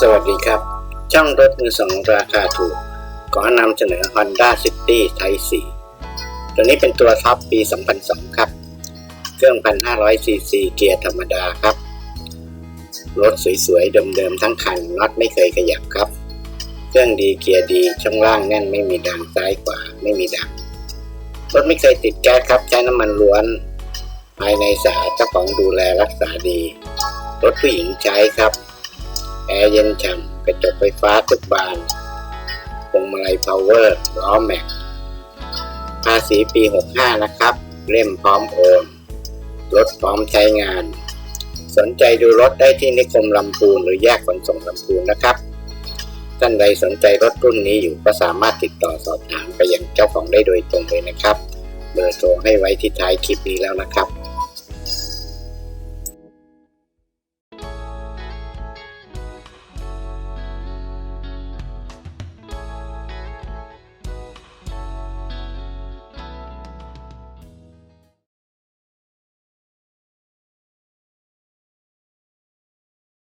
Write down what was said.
สวัสดีครับ ช่องรถมือสองราคาถูก ขอนำเสนอ Honda City Type 4 ตัวนี้เป็นตัวท็อปปี 2002 ครับ เครื่อง 1,500 ซีซีเกียร์ธรรมดาครับ รถสวยๆ เดิมๆ ทั้งคันน็อตไม่เคยขยับครับ เครื่องดีเกียร์ดีช่องล่างแน่นไม่มีดังซ้ายขวาไม่มีดังรถไม่เคยติดแก๊สครับ ใช้น้ำมันล้วน ภายในสาเจ้าของดูแลรักษาดี รถผู้หญิงใช้ครับ แอร์เย็นฉ่ำกระจกไฟฟ้าทุกบานพวงมาลัยพาวเวอร์ล้อแม็กภาษีปี 65 นะครับ เล่มพร้อมโอน รถพร้อมใช้งาน สนใจดูรถได้ที่นิคมลำพูนหรือแยกขนส่งลำพูนนะครับท่านใดสนใจรถรุ่นนี้อยู่ก็สามารถติดต่อสอบถามไปยังเจ้าของได้โดยตรงเลยนะครับ เบอร์โทรให้ไว้ที่ท้ายคลิปนี้แล้วนะครับ